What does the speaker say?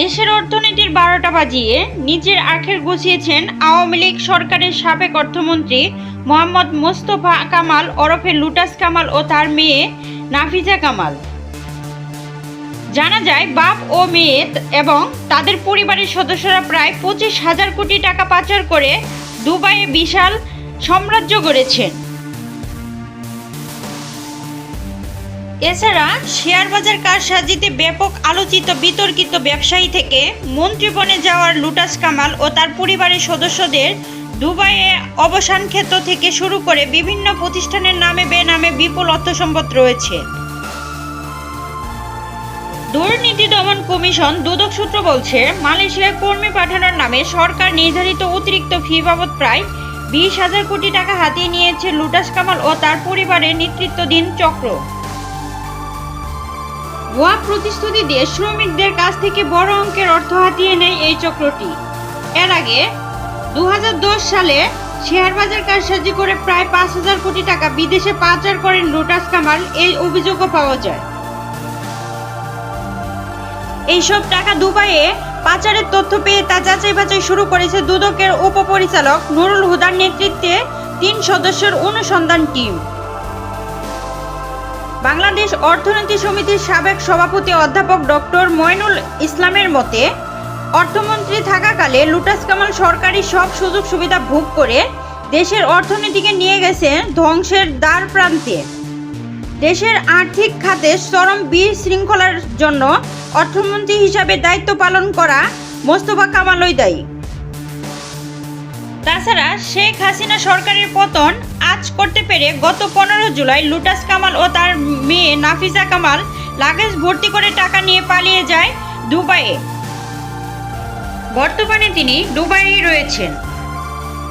দেশের অর্থনীতির বারোটা বাজিয়ে নিজের আখের গুছিয়েছেন আওয়ামী লীগ সরকারের সাবেক অর্থমন্ত্রী মোহাম্মদ মোস্তফা কামাল, ওরফে লুটাস কামাল ও তার মেয়ে নাফিজা কামাল। জানা যায়, বাপ ও মেয়ে এবং তাদের পরিবারের সদস্যরা প্রায় পঁচিশ হাজার কোটি টাকা পাচার করে দুবাইয়ে বিশাল সাম্রাজ্য গড়েছেন। এছাড়া শেয়ার বাজার কারসাজিতে ব্যাপক আলোচিত বিতর্কিত ব্যবসায়ী থেকে মন্ত্রীপণে যাওয়ার লুটাস কামাল ও তার পরিবারের সদস্যদের দুবাইয়ে অবসান ক্ষেত্র থেকে শুরু করে বিভিন্ন প্রতিষ্ঠানের নামে বেনামে বিপুল অর্থ সম্পদ রয়েছে। দুর্নীতি দমন কমিশন দুদক সূত্র বলছে, মালয়েশিয়ায় কর্মী পাঠানোর নামে সরকার নির্ধারিত অতিরিক্ত ফি বাবদ প্রায় বিশ হাজার কোটি টাকা হাতিয়ে নিয়েছে লুটাস কামাল ও তার পরিবারের নেতৃত্বাধীন চক্র। ভুয়া প্রতিশ্রুতি দিয়ে শ্রমিকদের কাছ থেকে বড় অঙ্কের অর্থ হাতিয়ে নেয় এই চক্রটি। এর আগে দু হাজার দশ সালে শেয়ার বাজার কারসাজি করে প্রায় পাঁচ হাজার কোটি টাকা বিদেশে পাচার করেন লোটাস কামাল এই অভিযোগও পাওয়া যায়। এইসব টাকা দুবাইয়ে পাচারের তথ্য পেয়ে তা যাচাই বাছাই শুরু করেছে দুদকের উপপরিচালক নুরুল হুদার নেতৃত্বে তিন সদস্যের অনুসন্ধান টিম। বাংলাদেশ অর্থনীতি সমিতির সাবেক সভাপতি অধ্যাপক ডক্টর ময়নুল ইসলামের মতে, অর্থমন্ত্রী থাকাকালে লুটাস কামাল সরকারি সব সুযোগ সুবিধা ভোগ করে দেশের অর্থনীতিকে নিয়ে গেছে ধ্বংসের দ্বার প্রান্তে। দেশের আর্থিক খাতে চরম বিশৃঙ্খলার জন্য অর্থমন্ত্রী হিসাবে দায়িত্ব পালন করা মোস্তফা কামালই দায়ী। তাছাড়া শেখ হাসিনা সরকারের পতন আজ করতে পেরে গত পনেরো জুলাই লুটাস কামাল ও তার মেয়ে নাফিজা কামাল লাগেজ ভর্তি করে টাকা নিয়ে পালিয়ে যায় দুবাইয়ে। বর্তমানে তিনি দুবাইয়ে রয়েছেন।